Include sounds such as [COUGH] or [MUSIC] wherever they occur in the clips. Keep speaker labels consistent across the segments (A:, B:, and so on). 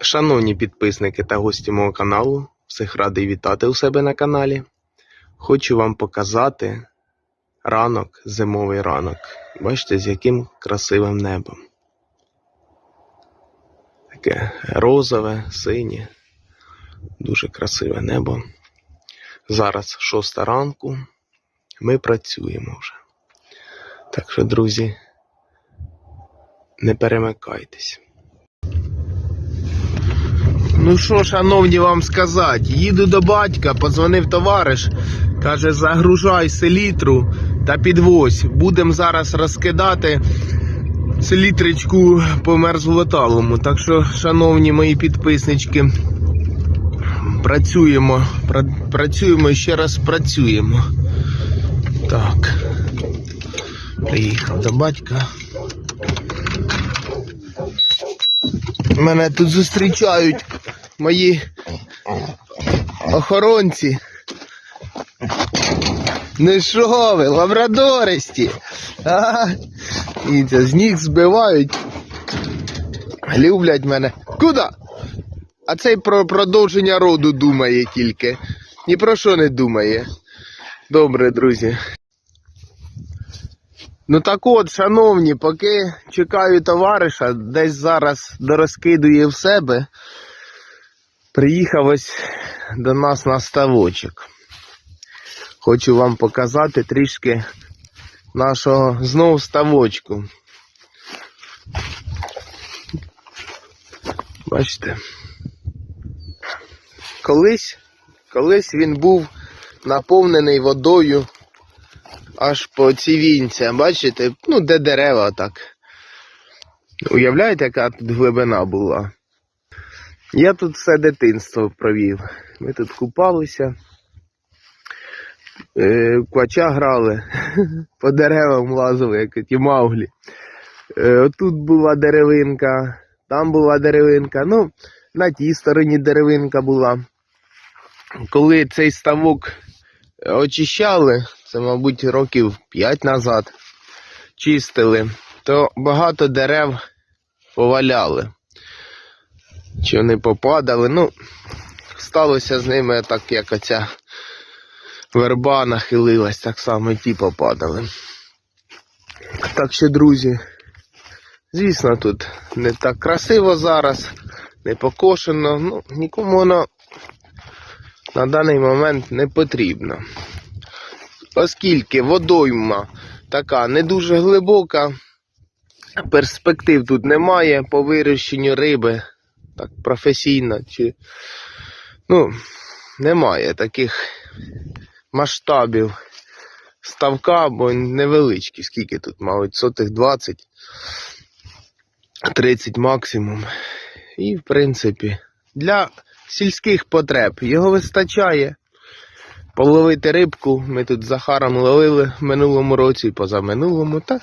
A: Шановні підписники та гості мого каналу, всіх радий вітати у себе на каналі. Хочу вам показати ранок, зимовий ранок. Бачите, з яким красивим небом. Таке розове, синє, дуже красиве небо. Зараз шоста ранку. Ми працюємо вже. Так що, друзі, не перемикайтесь. Ну що, шановні вам сказати, їду до батька, подзвонив товариш, каже, загружай селітру та підвозь. Будемо зараз розкидати селітричку по мерзлоталому. Так що, шановні мої підписнички, працюємо, пра- працюємо і ще раз працюємо. Так. Приїхав до батька. Мене тут зустрічають мої охоронці. Ну що ви, лабрадористі? І це з ніг збивають. Люблять мене. Куди? А цей про продовження роду думає тільки. Ні про що не думає. Добре, друзі. Ну так от, шановні, поки чекаю товариша, десь зараз дорозкидує в себе, приїхав ось до нас на ставочок. Хочу вам показати трішки нашого знову ставочку. Бачите? Колись, колись він був наповнений водою аж по цівінця, бачите, ну де дерева так. Уявляєте, яка тут глибина була? Я тут все дитинство провів. Ми тут купалися, е, квача грали, [LAUGHS] по деревам лазили, як ті мауглі. Е, отут була деревинка, там була деревинка, ну, на тій стороні деревинка була. Коли цей ставок очищали, це, мабуть, років 5 назад, чистили, то багато дерев поваляли. Чи вони попадали. Ну, сталося з ними так, як оця верба нахилилась, так само і ті попадали. Так що, друзі, звісно, тут не так красиво зараз, не покошено, ну, нікому воно на даний момент не потрібно. Оскільки водойма така не дуже глибока, перспектив тут немає по вирощенню риби, так професійно, чи ну, немає таких масштабів ставка, бо невеличкі, скільки тут, мабуть, сотих 20, 30 максимум. І, в принципі, для сільських потреб його вистачає. Половити рибку ми тут з Захаром ловили в минулому році і позаминулому. Та...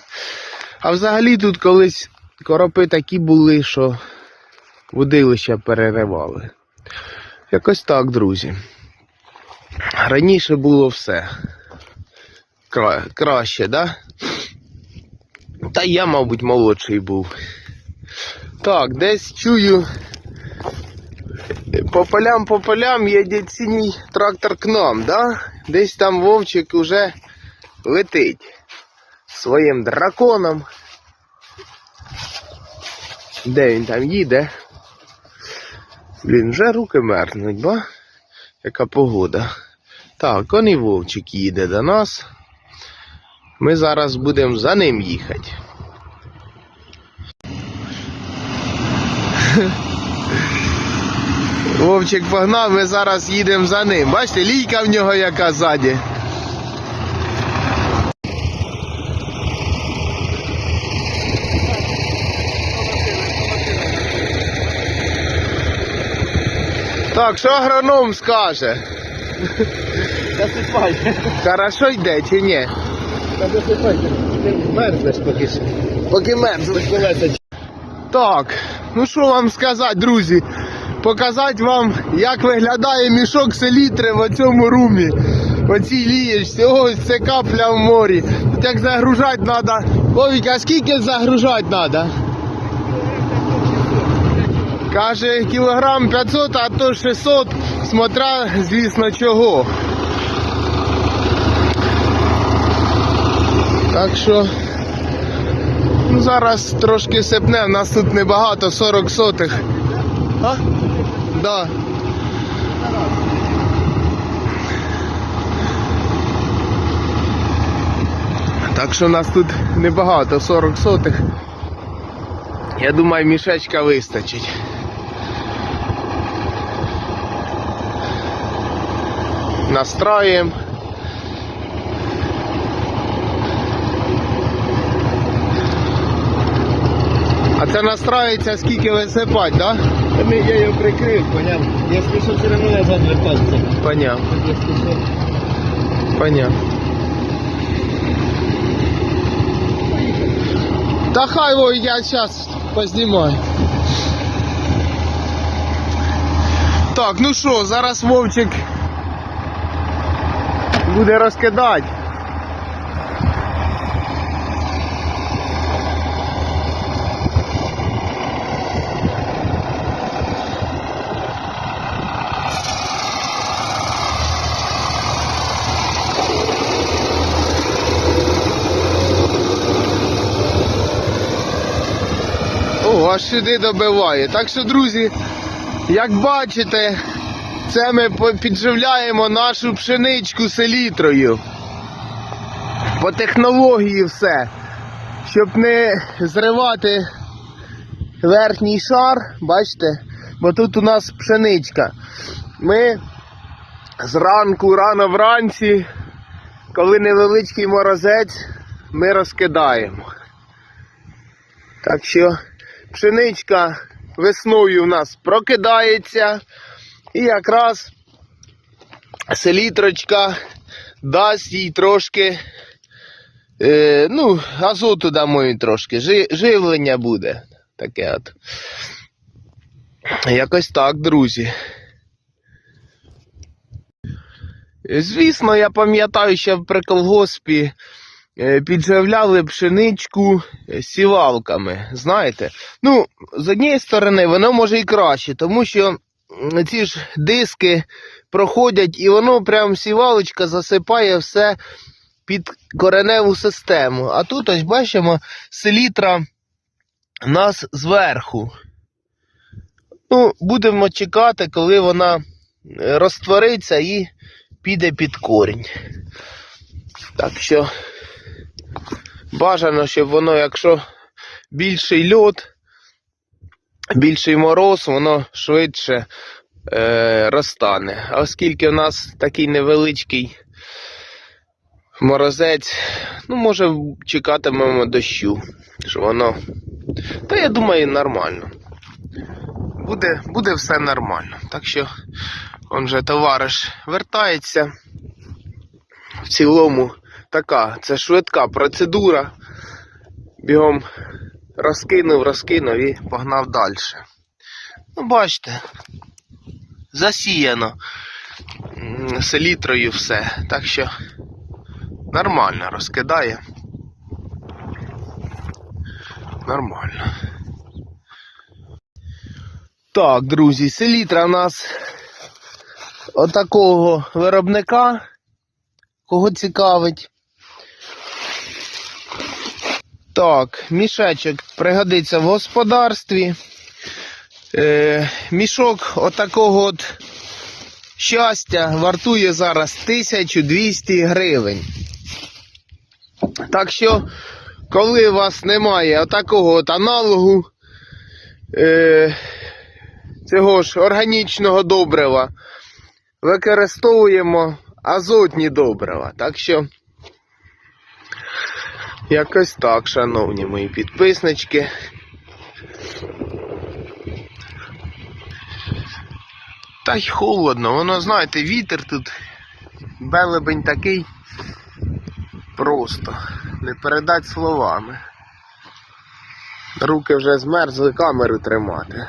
A: А взагалі тут колись коропи такі були, що водилища переривали. Якось так, друзі. Раніше було все. Кра... Краще, да? Та я, мабуть, молодший був. Так, десь чую по полям, по полям їде синій трактор к нам, да? Десь там Вовчик уже летить своїм драконом. Де він там їде? Блін, вже руки мерзнуть, ба? Яка погода. Так, он і Вовчик їде до нас. Ми зараз будемо за ним їхати. Вовчик погнав, ми зараз їдемо за ним. Бачите, лійка в нього яка ззаді. Так, що агроном скаже?
B: Засипайте.
A: Хорошо йде чи ні?
B: Та засипайте. Мерзнеш поки що.
A: Поки.
B: Колеса
A: Так, ну що вам сказати, друзі? Показати вам, як виглядає мішок селітри в цьому румі. В оцій лієчці. Ось це капля в морі. Тут як загружати треба. Вовік, а скільки загружати треба? Каже, кілограм 500, а то 600, смотря, звісно, чого. Так що, ну зараз трошки сипне, в нас тут небагато, 40 сотих. А? Да. Так що нас тут небагато, 40 сотих. Я думаю, мішечка вистачить. Настроїмо. А це настроїться скільки висипать, да?
B: Та ми- Я його прикрив, поняв. Якщо що, все одно назад вертатися.
A: Поняв,
B: Якщо що.
A: поняв. Та хай его я зараз познімаю. Так, ну що, зараз Вовчик буде розкидати. О, аж сюди добиває. Так що, друзі, як бачите, це ми підживляємо нашу пшеничку селітрою. По технології все. Щоб не зривати верхній шар, бачите, бо тут у нас пшеничка. Ми зранку, рано вранці, коли невеличкий морозець, ми розкидаємо. Так що пшеничка весною у нас прокидається і якраз селітрочка дасть їй трошки, е, ну, азоту дамо їй трошки, жи- живлення буде. Таке от. Якось так, друзі. Звісно, я пам'ятаю, що при колгоспі е, підживляли пшеничку е, сівалками. Знаєте? Ну, з однієї сторони, воно може і краще, тому що ці ж диски проходять і воно прям сівалочка засипає все під кореневу систему. А тут ось бачимо селітра нас зверху. Ну, будемо чекати, коли вона е, розтвориться і піде під корінь. Так що бажано, щоб воно, якщо більший льод, більший мороз, воно швидше е, розтане. А оскільки в нас такий невеличкий морозець, ну, може, чекатимемо дощу, що воно. Та я думаю, нормально. Буде, буде все нормально. Так що, он же товариш вертається. В цілому така, це швидка процедура. Бігом розкинув, розкинув і погнав далі. Ну, бачите, засіяно селітрою все. Так що нормально розкидає. Нормально. Так, друзі, селітра у нас отакого виробника. Кого цікавить. Так, мішечок пригодиться в господарстві. Е, мішок отакого от щастя вартує зараз 1200 гривень. Так що, коли у вас немає отакого от аналогу е, цього ж органічного добрива, використовуємо азотні добрива. Так що, якось так, шановні мої підписнички. Та й холодно, воно, знаєте, вітер тут, белебень такий просто, не передать словами. Руки вже змерзли камеру тримати.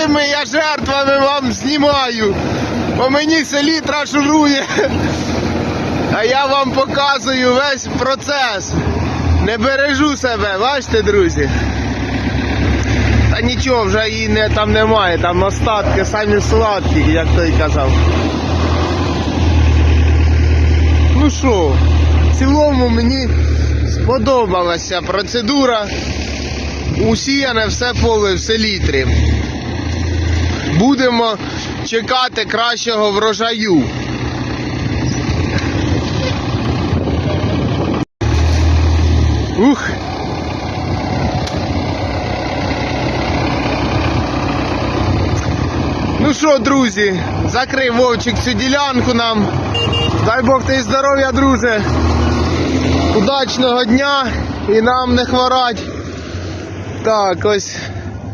A: якими я жертвами вам знімаю. Бо мені селітра шурує. А я вам показую весь процес. Не бережу себе, бачите, друзі? Та нічого, вже її не, там немає, там остатки самі сладкі, як той казав. Ну що, в цілому мені сподобалася процедура. Усіяне все поле в селітрі. Будемо чекати кращого врожаю. Ух! Ну що, друзі, закрив Вовчик цю ділянку нам. Дай Бог тобі здоров'я, друже. Удачного дня і нам не хворать. Так, ось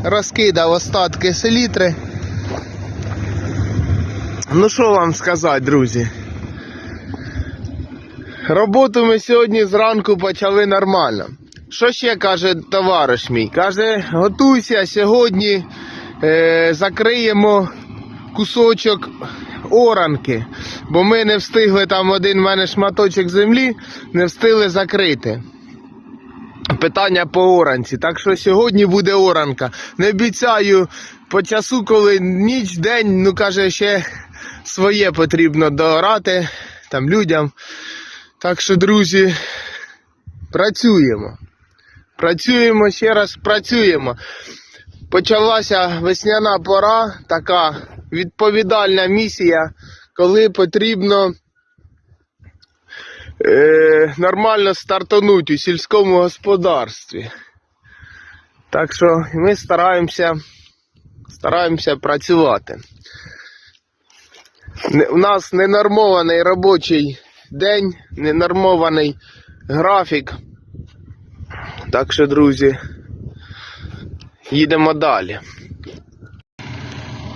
A: розкидав остатки селітри. Ну що вам сказати, друзі? Роботу ми сьогодні зранку почали нормально. Що ще каже товариш мій? Каже, готуйся, сьогодні е, закриємо кусочок оранки, бо ми не встигли там один в мене шматочок землі, не встигли закрити. Питання по оранці. Так що сьогодні буде оранка. Не обіцяю по часу, коли ніч, день, ну каже, ще своє потрібно доорати там людям. Так що, друзі, працюємо. Працюємо ще раз, працюємо. Почалася весняна пора, така відповідальна місія, коли потрібно е, нормально стартануть у сільському господарстві. Так що ми стараємося, стараємося працювати. У нас ненормований робочий день, ненормований графік. Так що, друзі, їдемо далі.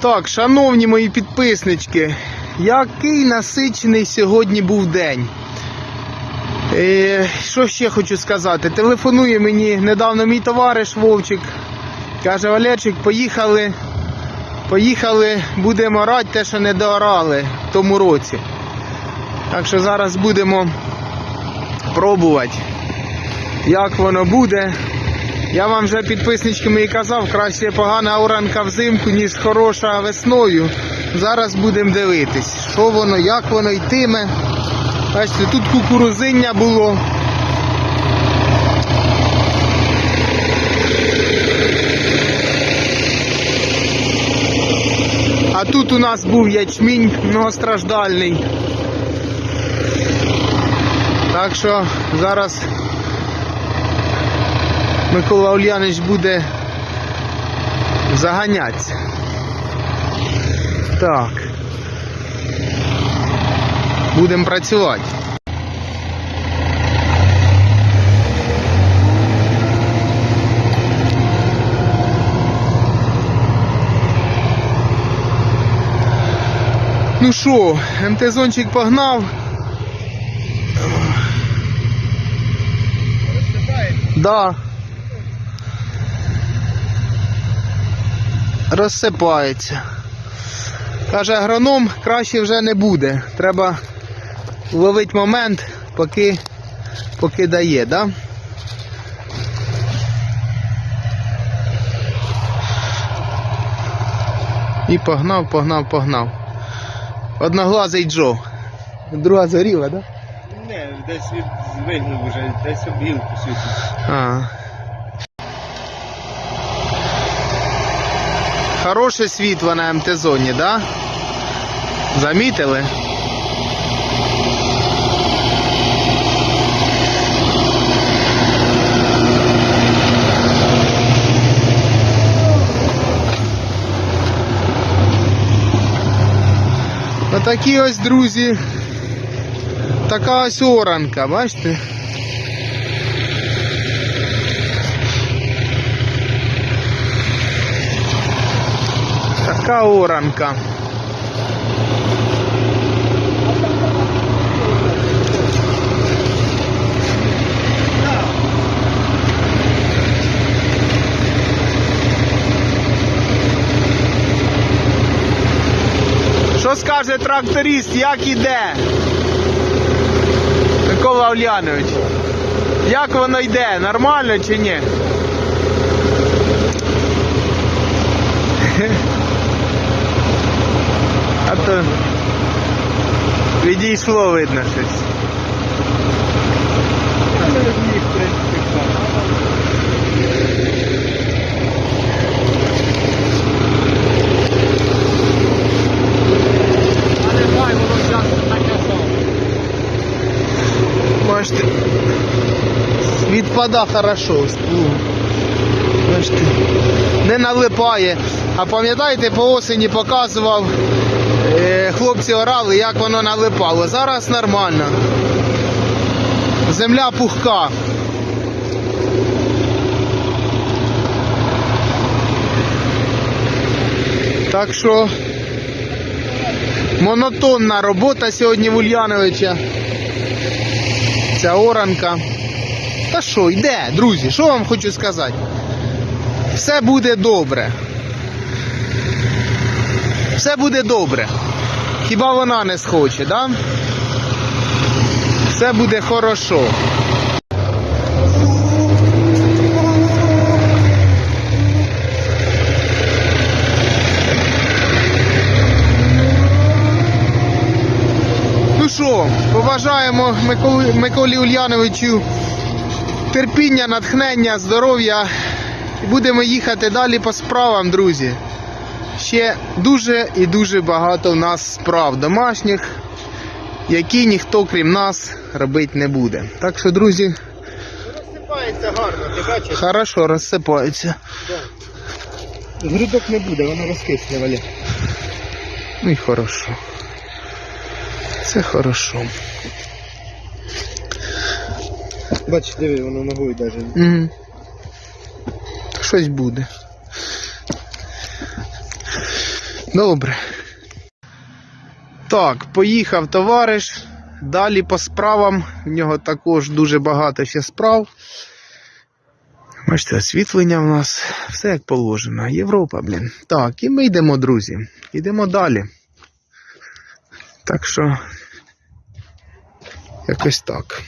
A: Так, шановні мої підписнички, який насичений сьогодні був день. Е, що ще хочу сказати? Телефонує мені недавно мій товариш Вовчик. Каже, Валерчик, поїхали. Поїхали, будемо орати те, що не доорали в тому році. Так що зараз будемо пробувати, як воно буде. Я вам вже підписнички мої казав, краще погана оранка взимку, ніж хороша весною. Зараз будемо дивитись, що воно, як воно йтиме. Бачите, тут кукурузиння було. А тут у нас був ячмінь многостраждальний. Так що зараз Микола Ульянич буде заганятися. Так. Будемо працювати. Ну що, МТ-зончик погнав. Да. Розсипається. Каже, агроном краще вже не буде. Треба ловити момент, поки, поки дає, да? І погнав, погнав, погнав. Одноглазий Джо. Друга зоріла, да?
B: Не, десь від вигнув вже, десь обгілку сюди.
A: А. Хороше світло на МТ-зоні, да? Замітили? Отакі ось, друзі. Така ось оранка, бачите? Така оранка. Що скаже тракторист, як іде? Микола Ульянович. Як воно йде? Нормально чи ні? [LAUGHS] А то відійшло видно щось.
B: Але хай воно зараз таке саме.
A: Бачите, відпада хорошо. Бачите, не налипає. А пам'ятаєте, по осені показував, е, хлопці орали, як воно налипало. Зараз нормально. Земля пухка. Так що монотонна робота сьогодні в Ульяновича. Ця оранка. Та що, йде, друзі, що вам хочу сказати? Все буде добре. Все буде добре. Хіба вона не схоче, да? Все буде хорошо. Ну що, побажаємо Миколі, Ульяновичу терпіння, натхнення, здоров'я. І будемо їхати далі по справам, друзі. Ще дуже і дуже багато в нас справ домашніх, які ніхто крім нас робити не буде. Так що, друзі,
B: Розсипається гарно, ти бачиш?
A: хорошо розсипаються.
B: Грудок не буде, воно розкисне, Валя.
A: Ну і хорошо. Це хорошо.
B: Бачиш, диви, воно ногою даже.
A: Угу. Щось буде. Добре. Так, поїхав товариш. Далі по справам. В нього також дуже багато ще справ. Бачите, освітлення в нас. Все як положено. Європа, блін. Так, і ми йдемо, друзі. Йдемо далі. Так що. Якось так.